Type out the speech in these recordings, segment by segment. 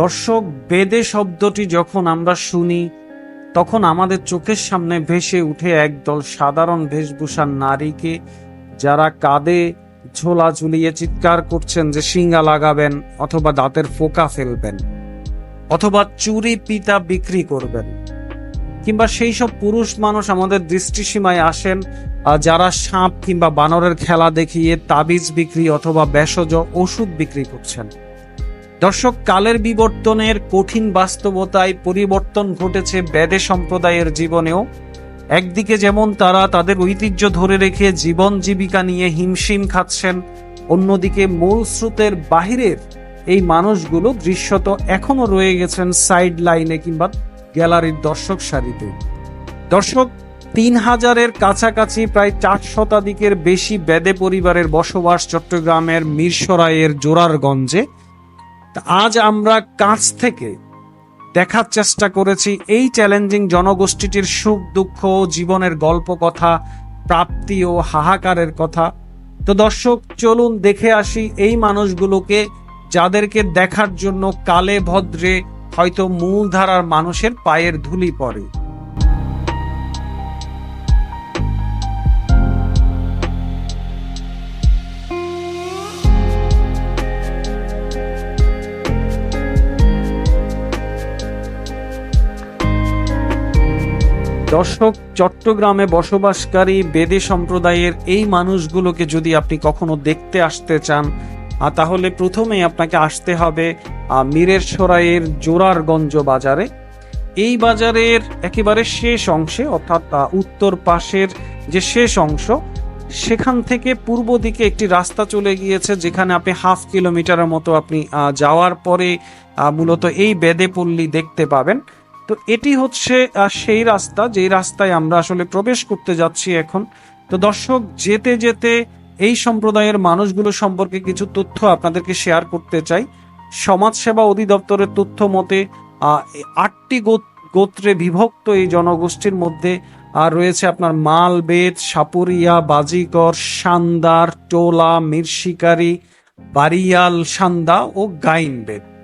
দর্শক বেদে শব্দটি যখন আমরা শুনি, তখন আমাদের চোখের সামনে ভেসে উঠে একদল সাধারণ বেশভূষার নারীকে, যারা কাঁধে ঝোলা ঝুলিয়ে চিৎকার করছেন যে শিঙ্গা লাগাবেন অথবা দাঁতের ফোকা ফেলবেন, অথবা চুরি পিতা বিক্রি করবেন। কিংবা সেই সব পুরুষ মানুষ আমাদের দৃষ্টিসীমায় আসেন যারা সাপ কিংবা বানরের খেলা দেখিয়ে তাবিজ বিক্রি অথবা ভেষজ ওষুধ বিক্রি করছেন। দর্শক, কালের বিবর্তনের কঠিন বাস্তবতায় পরিবর্তন ঘটেছে বেদে সম্প্রদায়ের জীবনেও। একদিকে যেমন তারা তাদের ঐতিহ্য ধরে রেখে জীবন জীবিকা নিয়ে হিমশিম খাচ্ছেন, অন্যদিকে মূল স্রোতের বাহিরের এই মানুষগুলো দৃশ্যত এখনও রয়ে গেছেন সাইড লাইনে কিংবা গ্যালারির দর্শক সারিতে। দর্শক, তিন হাজারের কাছাকাছি প্রায় চার শতাধিকের বেশি বেদে পরিবারের বসবাস চট্টগ্রামের মিরসরাইয়ের জোরারগঞ্জে আজ আমরা কাছ থেকে দেখার চেষ্টা করেছি এই চ্যালেঞ্জিং জনগোষ্ঠীটির সুখ, দুঃখ জীবনের গল্প কথা, প্রাপ্তি ও হাহাকারের কথা। তো দর্শক, চলুন দেখে আসি এই মানুষগুলোকে যাদেরকে দেখার জন্য কালে ভদ্রে হয়তো মূলধারার মানুষের পায়ের ধুলি পড়ে দর্শক, চট্টগ্রামে বসবাসকারী বেদে সম্প্রদায়ের এই মানুষগুলোকে যদি আপনি কখনো দেখতে আসতে চান তাহলে প্রথমেই আপনাকে আসতে হবে মীরের সরাইয়ের জোরারগঞ্জ বাজারে। এই বাজারের একেবারে শেষ অংশে, অর্থাৎ উত্তর পাশের যে শেষ অংশ, সেখান থেকে পূর্ব দিকে একটি রাস্তা চলে গিয়েছে, যেখানে আপনি হাফ কিলোমিটারের মতো আপনি যাওয়ার পরে মূলত এই বেদে পল্লী দেখতে পাবেন। তো এটি হচ্ছে সেই রাস্তা, যেই রাস্তায় আমরা আসলে প্রবেশ করতে যাচ্ছি এখন। তো দর্শক, যেতে যেতে এই সম্প্রদায়ের মানুষগুলো সম্পর্কে কিছু তথ্য আপনাদেরকে শেয়ার করতে চাই। সমাজসেবা অধিদপ্তরের তথ্য মতে আটটি গোত- গোত্রে বিভক্ত এই জনগোষ্ঠীর মধ্যে, আর রয়েছে আপনার মালবেদ, সাপুরিয়া বাজিকর সান্দার, টোলা মিরশিকারি বারিয়াল, সান্দা ও গাইনবেদ।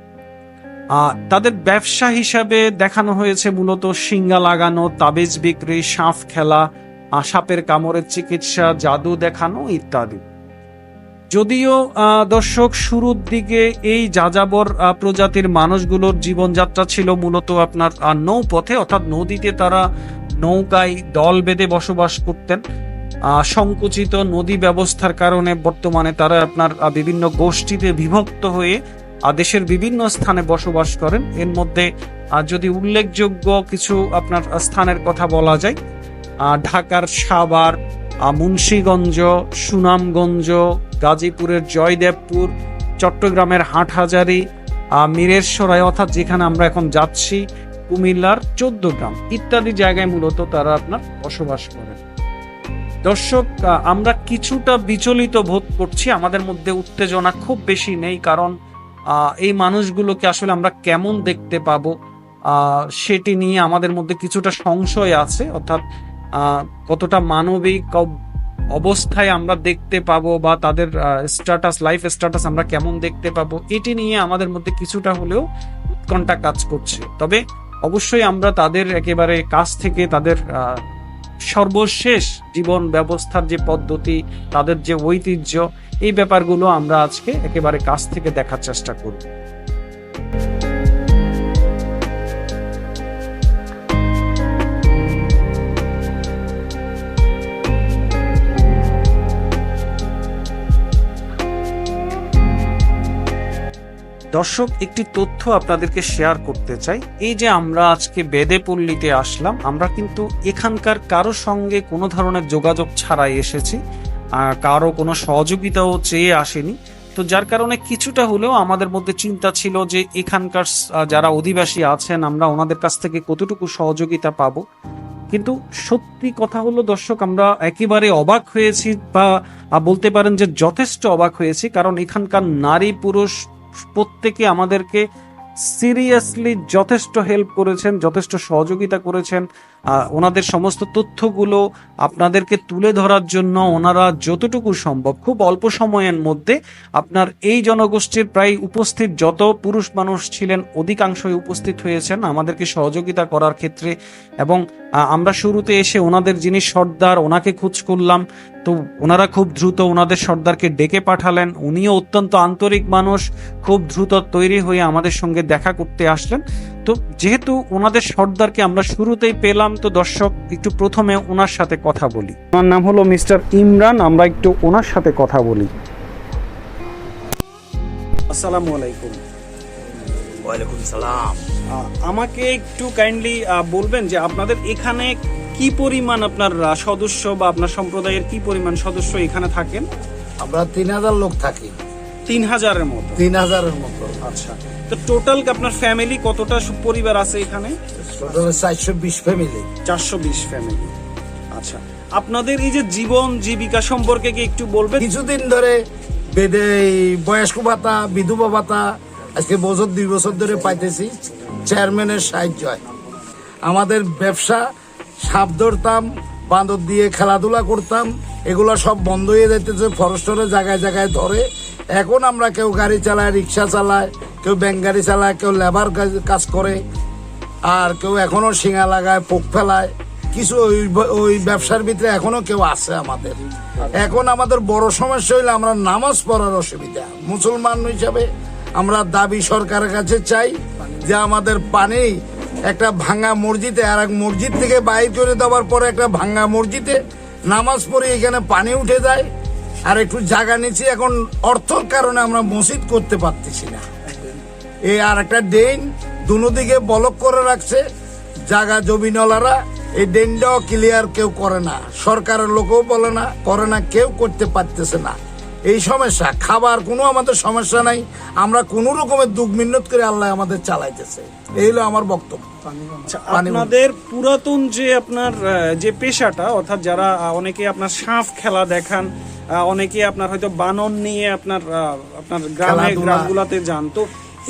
তাদের ব্যবসা হিসাবে দেখানো হয়েছে মূলত সিঙ্গা লাগানো, তাবিজ বিক্রি সাপ খেলা সাপের কামড়ের চিকিৎসা, জাদু দেখানো ইত্যাদি। যদিও দর্শক, শুরুর দিকে এই যাযাবর প্রজাতির মানুষগুলোর জীবনযাত্রা ছিল মূলত আপনার নৌপথে, অর্থাৎ নদীতে তারা নৌকায় দল বেঁধে বসবাস করতেন। সংকুচিত নদী ব্যবস্থার কারণে বর্তমানে তারা আপনার বিভিন্ন গোষ্ঠীতে বিভক্ত হয়ে দেশের বিভিন্ন স্থানে বসবাস করেন। এর মধ্যে যদি উল্লেখযোগ্য কিছু আপনার স্থানের কথা বলা যায় ঢাকার সাভার মুন্সীগঞ্জ সুনামগঞ্জ গাজীপুরের জয়দেবপুর চট্টগ্রামের হাটহাজারি আহ, মিরেরসরাই অর্থাৎ যেখানে আমরা এখন যাচ্ছি কুমিল্লার চোদ্দ গ্রাম ইত্যাদি জায়গায় মূলত তারা আপনার বসবাস করেন। দর্শক আমরা কিছুটা বিচলিত বোধ করছি। আমাদের মধ্যে উত্তেজনা খুব বেশি নেই কারণ এই মানুষগুলোকে আসলে আমরা কেমন দেখতে পাবো? সেটি নিয়ে আমাদের মধ্যে কিছুটা সংশয় আছে, অর্থাৎ কতটা মানবিক অবস্থায় আমরা দেখতে পাবো বা তাদের স্ট্যাটাস লাইফ স্ট্যাটাস আমরা কেমন দেখতে পাবো, এটি নিয়ে আমাদের মধ্যে কিছুটা হলেও উৎকণ্ঠা কাজ করছে। তবে অবশ্যই আমরা তাদের একেবারে কাছ থেকে তাদের সর্বশেষ জীবন ব্যবস্থার যে পদ্ধতি, তাদের যে ঐতিহ্য এই ব্যাপারগুলো আমরা আজকে একেবারে কাছ থেকে দেখার চেষ্টা করব। দর্শক, একটি তথ্য আপনাদেরকে শেয়ার করতে চাই। এই যে আমরা আজকে বেদে পল্লীতে আসলাম, আমরা কিন্তু এখানকার কারও সঙ্গে কোনো ধরনের যোগাযোগ ছাড়াই এসেছি। কারও কোনো সহযোগিতাও চেয়ে আসেনি। তো যার কারণে কিছুটা হলেও আমাদের মধ্যে চিন্তা ছিল যে এখানকার যারা অধিবাসী আছেন, আমরা ওনাদের কাছ থেকে কতটুকু সহযোগিতা পাবো। কিন্তু সত্যি কথা হলো, দর্শক, আমরা একেবারে অবাক হয়েছি বা বলতে পারেন যে যথেষ্ট অবাক হয়েছি, কারণ এখানকার নারী পুরুষ প্রত্যেকে আমাদেরকে সিরিয়াসলি যথেষ্ট হেল্প করেছেন, যথেষ্ট সহযোগিতা করেছেন। ওনাদের সমস্ত তথ্যগুলো আপনাদেরকে তুলে ধরার জন্য ওনারা যতটুকু সম্ভব, খুব অল্প সময়ের মধ্যে আপনার এই জনগোষ্ঠীর প্রায় উপস্থিত যত পুরুষ মানুষ ছিলেন অধিকাংশই উপস্থিত হয়েছেন আমাদেরকে সহযোগিতা করার ক্ষেত্রে এবং আমরা শুরুতে এসে ওনাদের যিনি সর্দার, ওনাকে খোঁজ করলাম। তো ওনারা খুব দ্রুত ওনাদের সর্দারকে ডেকে পাঠালেন। উনিও অত্যন্ত আন্তরিক মানুষ, খুব দ্রুত তৈরি হয়ে আমাদের সঙ্গে দেখা করতে আসলেন। তো যেহেতু ওনাদের সর্দারকে আমরা শুরুতেই পেলাম তো দর্শক একটু প্রথমে ওনার সাথে কথা বলি। ওনার নাম হলো মিস্টার ইমরান আমরা একটু ওনার সাথে কথা বলি। আসসালামু আলাইকুম। ওয়ালাইকুম সালাম। আমাকে একটু কাইন্ডলি বলবেন যে আপনাদের এখানে কি পরিমাণ আপনার সদস্য বা আপনার সম্প্রদায়ের কি পরিমাণ সদস্য এখানে থাকেন? আমরা তিন হাজার লোক থাকি। তিন হাজারের মতো। তিন হাজারের মতো। আচ্ছা। তো টোটাল আপনার ফ্যামিলি কতটা পরিবার আছে এখানে? টোটাল চারশো বিশ ফ্যামিলি চারশো বিশ ফ্যামিলি আচ্ছা। আপনাদের এই যে জীবন জীবিকা সম্পর্কে কি একটু বলবেন? কিছুদিন ধরে বেদে এই বয়স্ক ভাতা বিধবা ভাতা আজকে বছর দুই বছর ধরে পাইতেছি। চেয়ারম্যানের সাহায্য হয়। আমাদের ব্যবসা সাপ ধরতাম বাঁদর দিয়ে খেলাধুলা করতাম এগুলো সব বন্ধ হয়ে যাইতেছে ফরেস্টরে জায়গায় জায়গায় ধরে। এখন আমরা কেউ গাড়ি চালায়, রিক্সা চালায়, কেউ ব্যাংক গাড়ি চালায়, কেউ লেবার কাজ করে, আর কেউ এখনও শিঙা লাগায়, পোক ফেলায়। কিছু ওই ওই ব্যবসার ভিতরে এখনও কেউ আছে আমাদের। এখন আমাদের বড় সমস্যা হইলে আমরা নামাজ পড়ার অসুবিধা। মুসলমান হিসাবে আমরা দাবি সরকারের কাছে চাই যে আমাদের পানি একটা ভাঙা মসজিদে, আর এক মসজিদ থেকে বাইর করে দেওয়ার পরে একটা ভাঙা মসজিদে নামাজ পড়ে এখানে পানি উঠে যায়। আর একটু জায়গা নিচ্ছি এখন অর্থর কারণে আমরা মসজিদ করতে পারতেছি না। এই আর একটা ড্রেন দুদিকে দিকে বলক করে রাখছে জায়গা জমিনলারা এই ড্রেনটাও ক্লিয়ার কেউ করে না। সরকারের লোকও বলে না, করে না, কেউ করতে পারতেছে না। এই সমস্যা। খাবার কোনো আমাদের সমস্যা নাই। আমরা কোনো রকমের দুঃখ মিন্নত করে আল্লাহ আমাদের চালাইতেছে। এই হলো আমার বক্তব্য। আচ্ছা, আপনাদের পুরাতন যে আপনার যে পেশাটা অর্থাৎ যারা অনেকে আপনার সাপ খেলা দেখান অনেকে আপনার হয়তো বানন নিয়ে আপনার আপনার গ্রামে। গ্রামগুলাতে যান। তো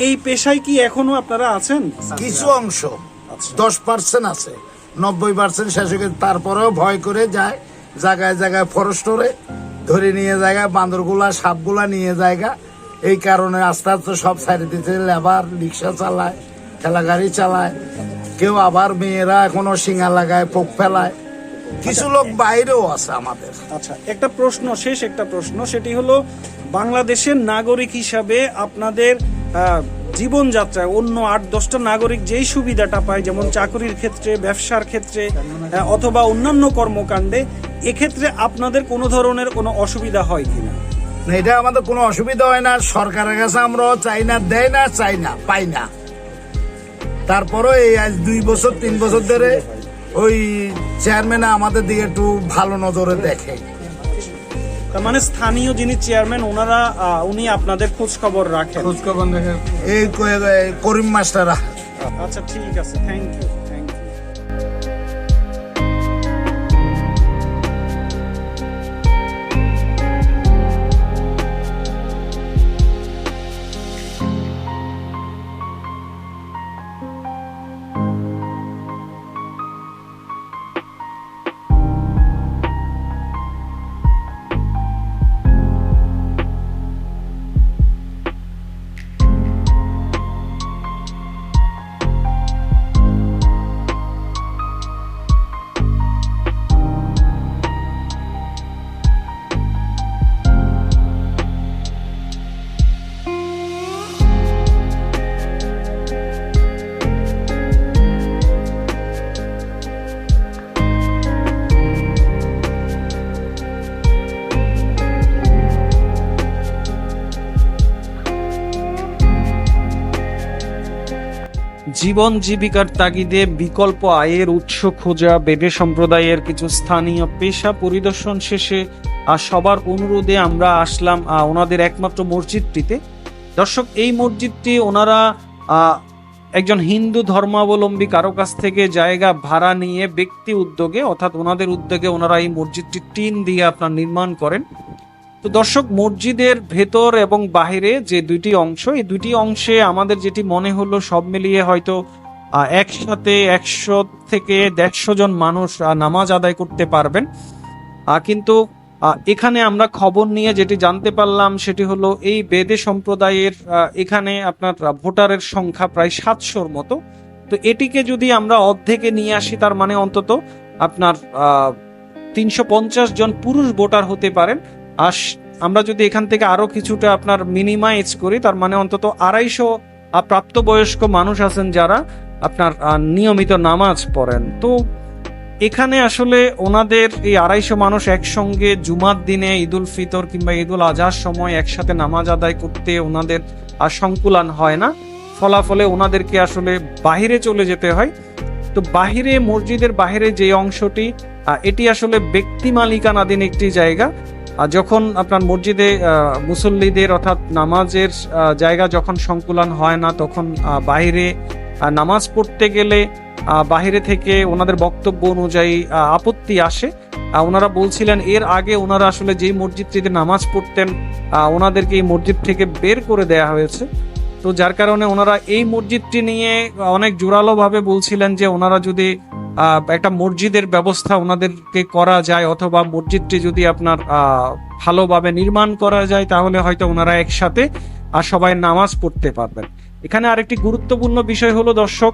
এই পেশায় কি এখনও আপনারা আছেন? কিছু অংশ। দশ পার্সেন্ট আছে। নব্বই পার্সেন্ট শেষ হয়ে তারপরেও ভয় করে যায়। জায়গায় জায়গায় ফরেস্টরে ধরে নিয়ে জায়গা, বান্দরগুলা, সাপগুলা নিয়ে জায়গা। এই কারণে আস্তে আস্তে সব সাইডে দিতে লেবার, রিক্সা চালায় ঠেলা গাড়ি চালায়। কেউ আবার মেয়েরা এখনও শিঙা লাগায়, পোক ফেলায়। কিছু লোক বাইরেও আছে আমাদের। আচ্ছা একটা প্রশ্ন, শেষ একটা প্রশ্ন, সেটি হলো, বাংলাদেশের নাগরিক হিসাবে আপনাদের জীবনযাত্রায় অন্য আট, দশটা নাগরিক যেই সুবিধাটা পায়, যেমন চাকরির ক্ষেত্রে, ব্যবসার ক্ষেত্রে অথবা অন্যান্য কর্মকাণ্ডে এক্ষেত্রে আপনাদের কোনো ধরনের কোনো অসুবিধা হয় কিনা? না, এটা আমাদের কোনো অসুবিধা হয় না। সরকারের কাছে আমরা চাই না দেয় না চাই না পাই না। তারপরও এই আজ দুই বছর তিন বছর ধরে ওই চেয়ারম্যান আমাদের দিকে একটু ভালো নজরে দেখে। তার মানে স্থানীয় যিনি চেয়ারম্যান ওনারা উনি আপনাদের খোঁজ খবর রাখেন। এই ক- এই করিম মাস্টাররা। আচ্ছা ঠিক আছে থ্যাংক ইউ জীবন জীবিকার তাগিদে বিকল্প আয়ের উৎস খোঁজা, বেদে সম্প্রদায়ের কিছু স্থানীয় পেশা পরিদর্শন শেষে, আর সবার অনুরোধে আমরা আসলাম ওনাদের একমাত্র মসজিদটিতে। দর্শক, এই মসজিদটি ওনারা একজন হিন্দু ধর্মাবলম্বী কারও কাছ থেকে জায়গা ভাড়া নিয়ে ব্যক্তি উদ্যোগে, অর্থাৎ ওনাদের উদ্যোগে ওনারা এই মসজিদটি টিন দিয়ে আপনার নির্মাণ করেন। তো দর্শক, মসজিদের ভেতর এবং বাইরে যে দুইটি অংশ, এই দুটি অংশে আমাদের যেটি মনে হলো সব মিলিয়ে হয়তো একসাথে একশো থেকে দেড়শো জন মানুষ নামাজ আদায় করতে পারবেন। কিন্তু এখানে আমরা খবর নিয়ে যেটি জানতে পারলাম সেটি হলো এই বেদে সম্প্রদায়ের এখানে আপনার ভোটারের সংখ্যা প্রায় সাতশোর মতো। তো এটিকে যদি আমরা অর্ধেকে নিয়ে আসি, তার মানে অন্তত আপনার তিনশো পঞ্চাশ জন পুরুষ ভোটার হতে পারেন। আর স- আমরা যদি এখান থেকে আরও কিছুটা আপনার মিনিমাইজ করি, তার মানে অন্তত আড়াইশো প্রাপ্তবয়স্ক মানুষ আছেন যারা আপনার নিয়মিত নামাজ পড়েন। তো এখানে আসলে ওনাদের এই আড়াইশো মানুষ একসঙ্গে জুমার দিনে ঈদুল ফিতর কিংবা ঈদুল আজহার সময় একসাথে নামাজ আদায় করতে ওনাদের আর সংকুলান হয় না। ফলাফলে ওনাদেরকে আসলে বাহিরে চলে যেতে হয়। তো বাহিরে, মসজিদের বাহিরে যে অংশটি এটি আসলে ব্যক্তি মালিকানাধীন একটি জায়গা। যখন আপনার মসজিদে মুসল্লিদের অর্থাৎ নামাজের জায়গা যখন সংকুলন হয় না, তখন বাইরে নামাজ পড়তে গেলে বাইরে থেকে ওনাদের বক্তব্য অনুযায়ী আপত্তি আসে। ওনারা বলছিলেন, এর আগে ওনারা আসলে যেই মসজিদটিতে নামাজ পড়তেন ওনাদেরকে এই মসজিদ থেকে বের করে দেয়া হয়েছে। তো যার কারণে ওনারা এই মসজিদটি নিয়ে অনেক জোরালোভাবে বলছিলেন যে, ওনারা যদি একটা মসজিদের ব্যবস্থা ওনাদেরকে করা যায় অথবা মসজিদটি যদি আপনার ভালোভাবে নির্মাণ করা যায়, তাহলে হয়তো ওনারা একসাথে আর সবাই নামাজ পড়তে পারবেন। এখানে আরেকটি গুরুত্বপূর্ণ বিষয় হলো, দর্শক,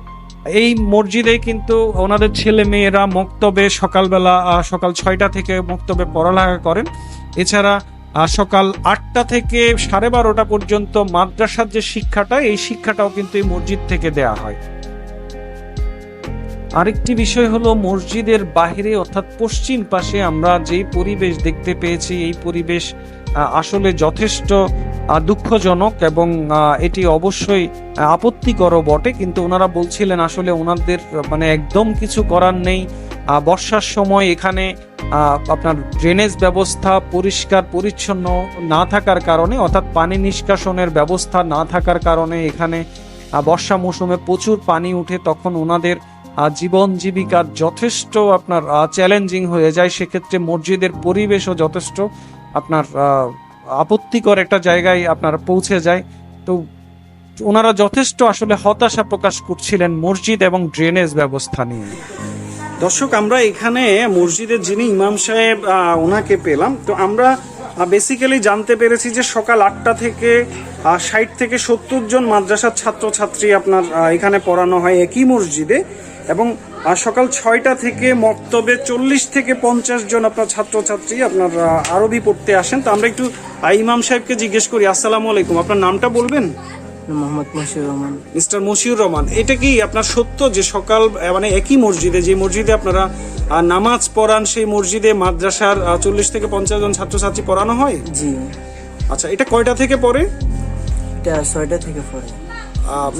এই মসজিদে কিন্তু ওনাদের ছেলে মেয়েরা মক্তবে সকালবেলা সকাল ছয়টা থেকে মক্তবে পড়ালেখা করেন। এছাড়া সকাল আটটা থেকে সাড়ে বারোটা পর্যন্ত মাদ্রাসার যে শিক্ষাটা, এই শিক্ষাটাও কিন্তু এই মসজিদ থেকে দেয়া হয়। আরেকটি বিষয় হলো মসজিদের বাহিরে অর্থাৎ পশ্চিম পাশে আমরা যেই পরিবেশ দেখতে পেয়েছি এই পরিবেশ আসলে যথেষ্ট দুঃখজনক এবং এটি অবশ্যই আহ, আপত্তিকরও বটে। কিন্তু ওনারা বলছিলেন আসলে ওনাদের মানে একদম কিছু করার নেই। বর্ষার সময় এখানে আপনার ড্রেনেজ ব্যবস্থা পরিষ্কার পরিচ্ছন্ন না থাকার কারণে অর্থাৎ পানি নিষ্কাশনের ব্যবস্থা না থাকার কারণে এখানে বর্ষা মৌসুমে প্রচুর পানি উঠে তখন ওনাদের আহ, জীবন জীবিকার যথেষ্ট আপনার চ্যালেঞ্জিং হয়ে যায় সেক্ষেত্রে মসজিদের পরিবেশও যথেষ্ট আপনার আপত্তিকর একটা জায়গায় আপনার পৌঁছে যায়। তো ওনারা যথেষ্ট আসলে হতাশা প্রকাশ করছিলেন মসজিদ এবং ড্রেনেজ ব্যবস্থা নিয়ে। দর্শক আমরা এখানে মসজিদের যিনি ইমাম সাহেব ওনাকে পেলাম। তো আমরা বেসিক্যালি জানতে পেরেছি যে সকাল আটটা থেকে ষাট থেকে সত্তর জন মাদ্রাসার ছাত্রছাত্রী আপনার এখানে পড়ানো হয় একই মসজিদে। এবং সকাল ছয়টা থেকে মক্তবে চল্লিশ থেকে পঞ্চাশ জন আপনার ছাত্রছাত্রী আপনার আরবি পড়তে আসেন। তো আমরা একটু ইমাম সাহেবকে জিজ্ঞেস করি আসসালামু আলাইকুম আপনার নামটা বলবেন? মোহাম্মদ মশিউর রহমান। মিস্টার মশিউর রহমান এটা কি আপনার সত্য যে সকাল মানে একই মসজিদে যে মসজিদে আপনারা নামাজ পড়ান সেই মসজিদে মাদ্রাসার চল্লিশ থেকে পঞ্চাশ জন ছাত্রছাত্রী পড়ানো হয়? জি। আচ্ছা এটা কয়টা থেকে পড়ে? এটা ছয়টা থেকে পড়ে।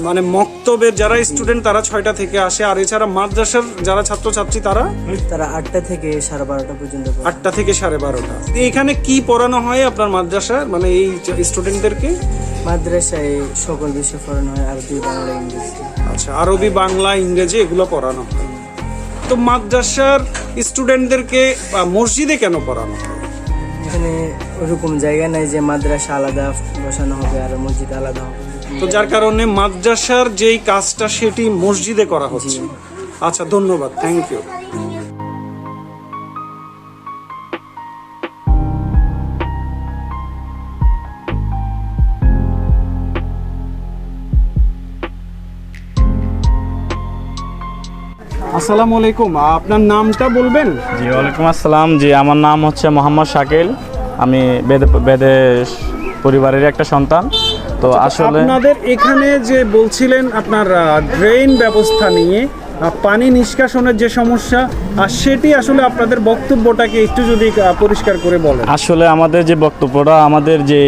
মানে মক্তবের যারা স্টুডেন্ট তারা ছয়টা থেকে আসে আর এছাড়া মাদ্রাসার যারা ছাত্রছাত্রী তারা তারা আটটা থেকে সাড়ে বারোটা পর্যন্ত আটটা থেকে সাড়ে বারোটা। এখানে কি পড়ানো হয় আপনার মাদ্রাসার? মানে এই স্টুডেন্টদেরকে মাদ্রাসায় সকল বিষয় পড়ানো হয় আরবি বাংলা ইংরেজি। আচ্ছা আরবি বাংলা ইংরেজি এগুলো পড়ানো হয়। তো মাদ্রাসার স্টুডেন্টদেরকে মসজিদে কেন পড়ানো হয়? এখানে ওরকম জায়গা নাই যে মাদ্রাসা আলাদা বসানো হবে আর মসজিদ আলাদা হবে। তো যার কারণে মাদ্রাসার যেই কাজটা সেটি মসজিদে করা হচ্ছে। আচ্ছা ধন্যবাদ। থ্যাংক ইউ আসসালামু আলাইকুম। আপনার নামটা বলবেন? জি, ওয়ালাইকুম আসসালাম। জি, আমার নাম হচ্ছে মোহাম্মদ শাকিল। আমি বেদে বেদে পরিবারের একটা সন্তান। তো আসলে আপনাদের এখানে যে বলছিলেন আপনার ড্রেন ব্যবস্থা নিয়ে পানি নিষ্কাশনের যে সমস্যা আর সেটি আসলে আপনাদের বক্তব্যটাকে একটু যদি পরিষ্কার করে বলেন। আসলে আমাদের যে বক্তব্যটা আমাদের যে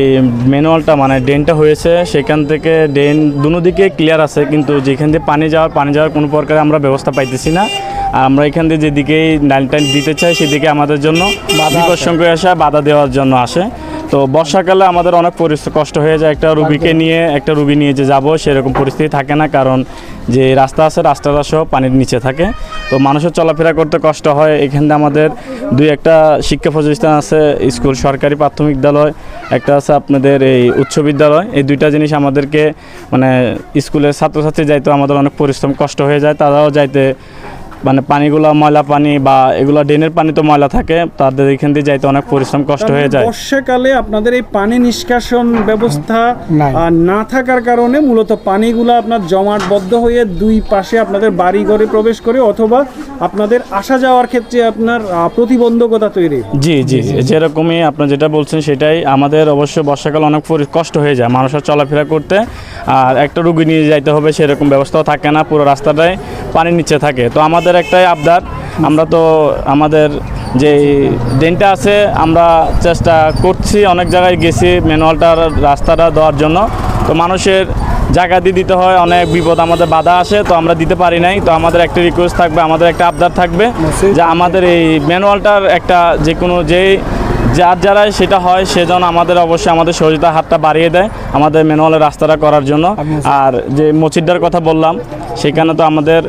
ম্যানুয়ালটা মানে ড্রেনটা হয়েছে সেখান থেকে ড্রেন দুনো দিকে ক্লিয়ার আছে কিন্তু যেখান দিয়ে পানি যাওয়ার পানি যাওয়ার কোনো প্রকারে আমরা ব্যবস্থা পাইতেছি না। আর আমরা এখান দিয়ে যেদিকেই নাইল টাইল দিতে চাই সেদিকে আমাদের জন্য বিপদ সংখ্যা আসা বাধা দেওয়ার জন্য আসে। তো বর্ষাকালে আমাদের অনেক কষ্ট হয়ে যায়। একটা রুগীকে নিয়ে একটা রুগী নিয়ে যে যাব সেরকম পরিস্থিতি থাকে না। কারণ যে রাস্তা আছে রাস্তাটা সহ পানির নিচে থাকে। তো মানুষের চলাফেরা করতে কষ্ট হয়। এখানে আমাদের দুই একটা শিক্ষা প্রতিষ্ঠান আছে স্কুল সরকারি প্রাথমিক বিদ্যালয় একটা আছে আপনাদের এই উচ্চ বিদ্যালয়। এই দুইটা জিনিস আমাদেরকে মানে স্কুলের ছাত্রছাত্রী যাইতে আমাদের অনেক পরিশ্রম কষ্ট হয়ে যায়। তারাও যাইতে মানে পানিগুলো ময়লা পানি বা এগুলো ড্রেনের পানি তো ময়লা থাকে তাদের এখান দিয়ে যাইতে অনেক পরিশ্রম কষ্ট হয়ে যায়। বর্ষাকালে আপনাদের এই পানি নিষ্কাশন ব্যবস্থা না থাকার কারণে মূলত পানিগুলো আপনার জমাটবদ্ধ হয়ে দুই পাশে আপনাদের বাড়ি ঘরে প্রবেশ করে অথবা আপনাদের আসা যাওয়ার ক্ষেত্রে আপনার প্রতিবন্ধকতা তৈরি। জি জি যেরকমই আপনি যেটা বলছেন সেটাই। আমাদের অবশ্য বর্ষাকাল অনেক পরি- কষ্ট হয়ে যায় মানুষের চলাফেরা করতে আর একটা রুগী নিয়ে যাইতে হবে সেরকম ব্যবস্থাও থাকে না পুরো রাস্তাটাই পানির নিচে থাকে। তো আমাদের একটাই আবদার। আমরা তো আমাদের যে ড্রেনটা আছে আমরা চেষ্টা করছি অনেক জায়গায় গেছি ম্যানুয়ালটার রাস্তাটা দেওয়ার জন্য। তো মানুষের জায়গা দিয়ে দিতে হয় অনেক বিপদ আমাদের বাধা আসে তো আমরা দিতে পারি নাই। তো আমাদের একটা রিকোয়েস্ট থাকবে আমাদের একটা আবদার থাকবে যে আমাদের এই ম্যানুয়ালটার একটা যে কোনো যেই যার যারাই সেটা হয় সেজন আমাদের অবশ্যই আমাদের সহযোগিতার হাতটা বাড়িয়ে দেয় আমাদের ম্যানুয়ালের রাস্তাটা করার জন্য। আর যে মসজিদটার কথা বললাম সেখানে তো আমাদের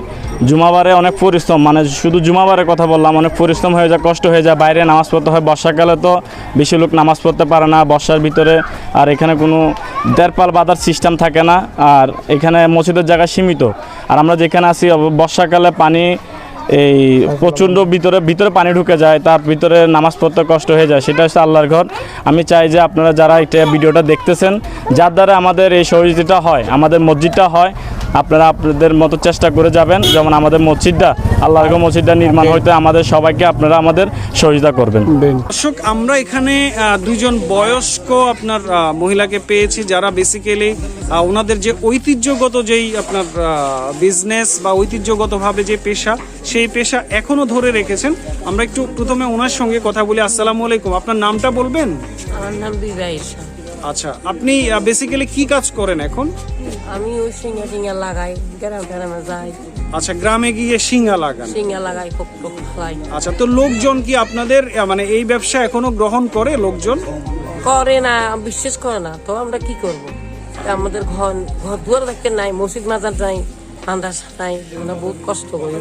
জুমাবারে অনেক পরিশ্রম মানে শুধু জুমাবারের কথা বললাম, অনেক পরিশ্রম হয়ে যায়, কষ্ট হয়ে যায়, বাইরে নামাজ পড়তে হয়, বর্ষাকালে তো বেশি লোক নামাজ পড়তে পারে না, বর্ষার ভিতরে আর এখানে কোনো দেড়পাল বাঁধার সিস্টেম থাকে না, আর এখানে মসজিদের জায়গা সীমিত। আর আমরা যেখানে অব- বর্ষাকালে পানি এই প্রচণ্ড ভিতরে ভিতরে পানি ঢুকে যায়, তার ভিতরে নামাজ পড়তে কষ্ট হয়ে যায়, সেটা হচ্ছে আল্লাহর ঘর। আমি চাই যে আপনারা যারা এটা ভিডিওটা দেখতেছেন, যার দ্বারা আমাদের এই সহযোগিতা হয়, আমাদের মসজিদটা হয় আপনারা আপনাদের মতো চেষ্টা করে যাবেন যেমন আমাদের মসজিদটা আল্লাহর মসজিদটা নির্মাণ হইতে আমাদের সবাইকে আপনারা আমাদের সহযোগিতা করবেন। দর্শক আমরা এখানে দুজন বয়স্ক আপনার মহিলাকে পেয়েছি যারা বেসিক্যালি ওনাদের যে ঐতিহ্যগত যেই আপনার বিজনেস বা ঐতিহ্যগতভাবে যে পেশা সেই পেশা এখনও ধরে রেখেছেন। আমরা একটু প্রথমে ওনার সঙ্গে কথা বলি। আসসালামু আলাইকুম। আপনার নামটা বলবেন? আমার নাম বিবাহিসা আচ্ছা আপনি বেসিক্যালি কি কাজ করেন এখন? আমি ওই সিঙ্গা টিঙ্গা লাগাই গ্রাম গ্রামে যাই। আচ্ছা গ্রামে গিয়ে সিঙ্গা লাগান? সিঙ্গা লাগাই খুব খাই। আচ্ছা তো লোকজন কি আপনাদের মানে এই ব্যবসা এখনও গ্রহণ করে লোকজন? করে না বিশ্বাস করে না তো আমরা কি করব? আমাদের ঘর ঘর দুয়ার দেখতে নাই মসজিদ মাজার নাই আন্দাজ নাই আমরা বহুত কষ্ট করি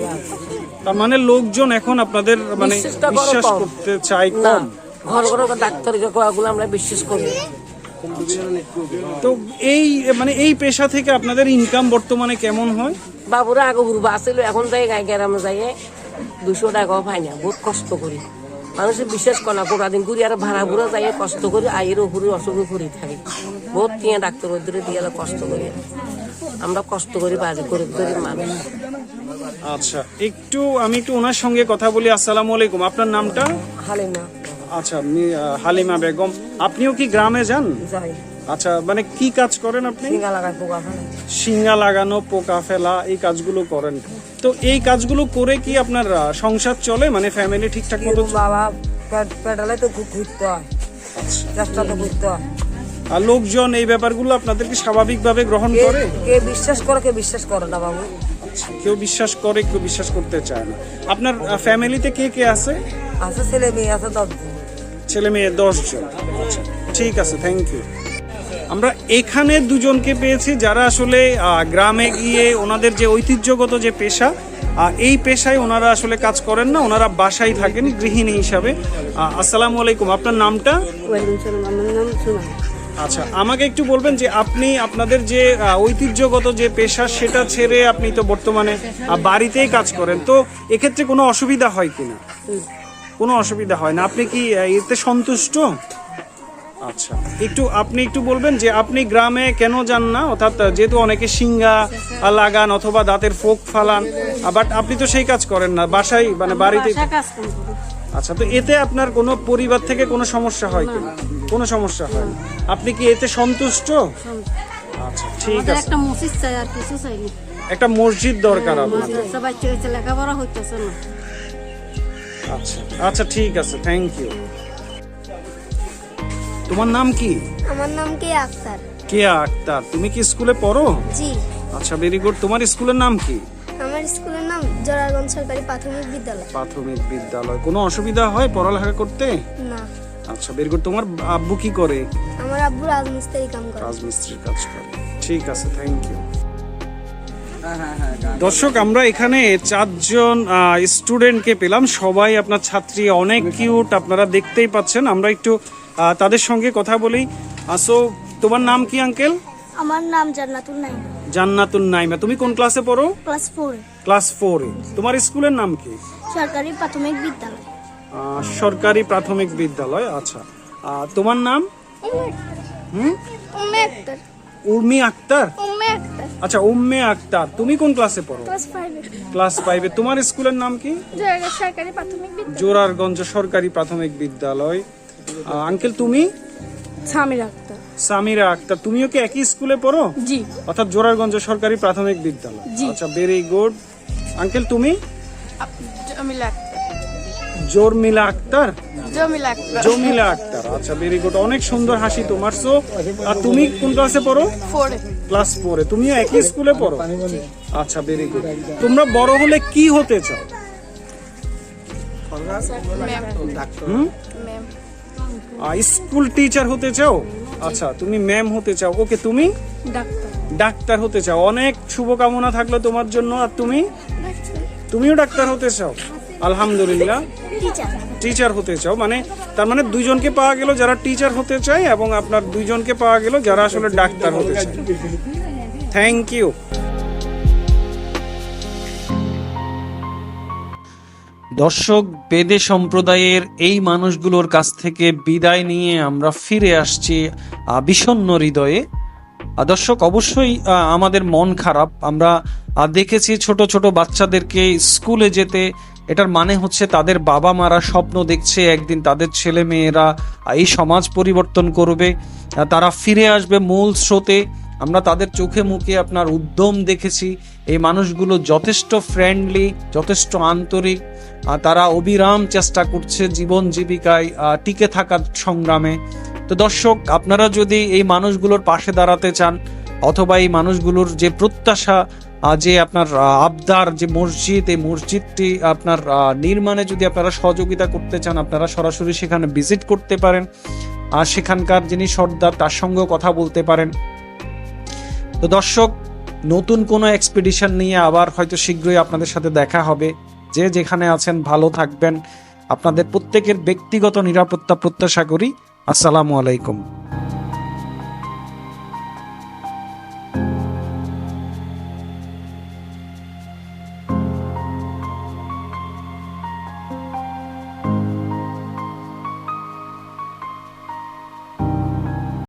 তার মানে লোকজন এখন আপনাদের মানে বিশ্বাস করতে না কম? ঘর ঘর ডাক্তার কোয়াগুলো আমরা বিশ্বাস করি। তো এই মানে এই পেশা থেকে আপনাদের ইনকাম বর্তমানে কেমন হয়? বাবুরা আগে ঘুরবা আসছিল এখন যাই গাই গ্রামে যাই দুশো টাকাও পাই না বহুত কষ্ট করি। মানুষের বিশ্বাস করে না গোটা দিন ঘুরি আর ভাড়া ভুড়া যাই কষ্ট করি আয়ের উপরে অসুখে ঘুরি থাকি। বহুত টিয়া ডাক্তার ওদের দিয়ে কষ্ট করি। আমরা কষ্ট করি বাজে গরিব গরিব মানুষ। আচ্ছা একটু আমি একটু ওনার সঙ্গে কথা বলি। আসসালামু আলাইকুম আপনার নামটা? হালে না আচ্ছা হালিমা বেগম আপনিও কি গ্রামে যান? আচ্ছা মানে কি কাজ করেন আপনি? শিঙা লাগানো পোকা ফেলা এই কাজগুলো করেন। তো এই কাজগুলো করে কি আপনার সংসার চলে? মানে ফ্যামিলি ঠিকঠাক মতো চ- বাবা পেটালে তো ঘুরতে হয়। চেষ্টা তো ঘুরতে হয়। আর লোকজন এই ব্যাপারগুলো আপনাদেরকে স্বাভাবিকভাবে গ্রহণ করে? কে বিশ্বাস করে কে বিশ্বাস করে না বাবু। কেউ বিশ্বাস করে কেউ বিশ্বাস করতে চায় না। আপনার ফ্যামিলিতে কে কে আছে? আছে ছেলে মেয়ে আছে দশ ছেলে মেয়ে দশজন। আচ্ছা ঠিক আছে থ্যাংক ইউ আমরা এখানে দুজনকে পেয়েছি যারা আসলে গ্রামে গিয়ে ওনাদের যে ঐতিহ্যগত যে পেশা এই পেশায় ওনারা আসলে কাজ করেন না ওনারা বাসায় থাকেন গৃহিণী হিসাবে। আসসালামু আলাইকুম আপনার নামটা? আচ্ছা আমাকে একটু বলবেন যে আপনি আপনাদের যে ঐতিহ্যগত যে পেশা সেটা ছেড়ে আপনি তো বর্তমানে বাড়িতেই কাজ করেন তো এক্ষেত্রে কোনো অসুবিধা হয় কিনা? কোনো অসুবিধা হয় না। আপনি কি এতে সন্তুষ্ট? আচ্ছা। একটু আপনি একটু বলবেন যে আপনি গ্রামে কেন যান না? অর্থাৎ যেহেতু অনেকে সিঙ্গা লাগান অথবা দাঁতের ফোক ফালান বাট আপনি তো সেই কাজ করেন না বাসায় মানে বাড়িতে আচ্ছা তো এতে আপনার কোনো পরিবার থেকে কোনো সমস্যা হয় কিনা? কোনো সমস্যা হয় না। আপনি কি এতে সন্তুষ্ট? আচ্ছা ঠিক আছে। একটা মসজিদ চাই আর কিছু চাইনি একটা মসজিদ দরকার আপনার মাদ্রাসা বাচ্চা কাছে লেখাপড়া হইতেছে না। আচ্ছা আচ্ছা ঠিক আছে থ্যাংক ইউ তোমার নাম কি? আমার নাম কে আক্তার? কেয়া আক্তার? তুমি কি স্কুলে পড়ো? জি। আচ্ছা ভেরি গুড তোমার স্কুলের নাম কি? আমার স্কুলের নাম জোরারগঞ্জ সরকারি প্রাথমিক বিদ্যালয়। প্রাথমিক বিদ্যালয়। কোনো অসুবিধা হয় পড়ালেখা করতে? না। আচ্ছা বের গুড তোমার আব্বু কি করে? আমার আব্বু কাম করে। রাজমিস্ত্রির কাজ করে। ঠিক আছে থ্যাংক ইউ দর্শক আমরা এখানে চারজন স্টুডেন্টকে পেলাম। সবাই আপনার ছাত্রী অনেক কিউট আপনারা দেখতেই পাচ্ছেন। আমরা একটু তাদের সঙ্গে কথা বলি। আসো তোমার নাম কি আঙ্কেল আমার নাম জান্নাতুল নাইম। জান্নাতুন নাইমা। তুমি কোন ক্লাসে পড়ো? Class four. ক্লাস ফোরে তোমার স্কুলের নাম কি? সরকারি প্রাথমিক বিদ্যালয়। সরকারি প্রাথমিক বিদ্যালয় আচ্ছা। তোমার নাম? হুম? উর্মি আক্তার? উম্মে আক্তার। আচ্ছা উম্মে আক্তার তুমি কোন ক্লাসে পড়ো? ক্লাস ফাইভে ক্লাস তোমার স্কুলের নাম কি? জয়গা সরকারি প্রাথমিক বিদ্যালয়। জোরারগঞ্জ সরকারি প্রাথমিক বিদ্যালয়। আঙ্কেল তুমি? সামির আক্তার। সামিরা আক্তার। তুমিও কি একই স্কুলে পড়ো? জি। অর্থাৎ জোরারগঞ্জ সরকারি প্রাথমিক বিদ্যালয়। আচ্ছা ভেরি গুড আঙ্কেল তুমি? জমিলা আক্তার জোরমিলা আক্তার? জমিলা আক্তার। আচ্ছা ভেরি গুড অনেক সুন্দর হাসি তোমার সো আর তুমি কোন ক্লাসে পড়ো? ক্লাস ফোরে তুমিও একই স্কুলে পড়ো? আচ্ছা ভেরি গুড তোমরা বড় হলে কি হতে চাও? স্কুল টিচার হতে চাও? আচ্ছা তুমি ম্যাম হতে চাও। ওকে তুমি? ডাক্তার। ডাক্তার হতে চাও। অনেক শুভকামনা থাকল তোমার জন্য। আর তুমি? তুমিও ডাক্তার হতে চাও? আলহামদুলিল্লাহ। টিচার টিচার হতে চাও মানে তার মানে দুইজনকে পাওয়া গেল যারা টিচার হতে চায় এবং আপনার দুইজনকে পাওয়া গেল যারা আসলে ডাক্তার হতে চায়। থ্যাংক ইউ দর্শক বেদে সম্প্রদায়ের এই মানুষগুলোর কাছ থেকে বিদায় নিয়ে আমরা ফিরে আসছি আহ, বিষণ্ণ হৃদয়ে। দর্শক অবশ্যই আমাদের মন খারাপ। আমরা দেখেছি ছোট ছোট বাচ্চাদেরকে স্কুলে যেতে এটার মানে হচ্ছে তাদের বাবা মারা স্বপ্ন দেখছে একদিন তাদের ছেলে মেয়েরা এই সমাজ পরিবর্তন করবে, তারা ফিরে আসবে মূল স্রোতে। আমরা তাদের চোখে মুখে আপনার উদ্যম দেখেছি। এই মানুষগুলো যথেষ্ট ফ্রেন্ডলি যথেষ্ট আন্তরিক তারা অবিরাম চেষ্টা করছে জীবন জীবিকায় টিকে থাকার সংগ্রামে। তো দর্শক, আপনারা যদি এই মানুষগুলোর পাশে দাঁড়াতে চান, অথবা এই মানুষগুলোর যে প্রত্যাশা যে আপনার আবদার, যে মসজিদ, এই মসজিদটি আপনার নির্মাণে যদি আপনারা সহযোগিতা করতে চান, আপনারা সরাসরি সেখানে ভিজিট করতে পারেন। আর সেখানকার যিনি সর্দার, তার সঙ্গেও কথা বলতে পারেন। তো দর্শক, নতুন কোনো এক্সপিডিশন নিয়ে আবার হয়তো শীঘ্রই আপনাদের সাথে দেখা হবে। যে যেখানে আছেন, ভালো থাকবেন। আপনাদের প্রত্যেকের ব্যক্তিগত নিরাপত্তা প্রত্যাশা করি। আসসালামু আলাইকুম।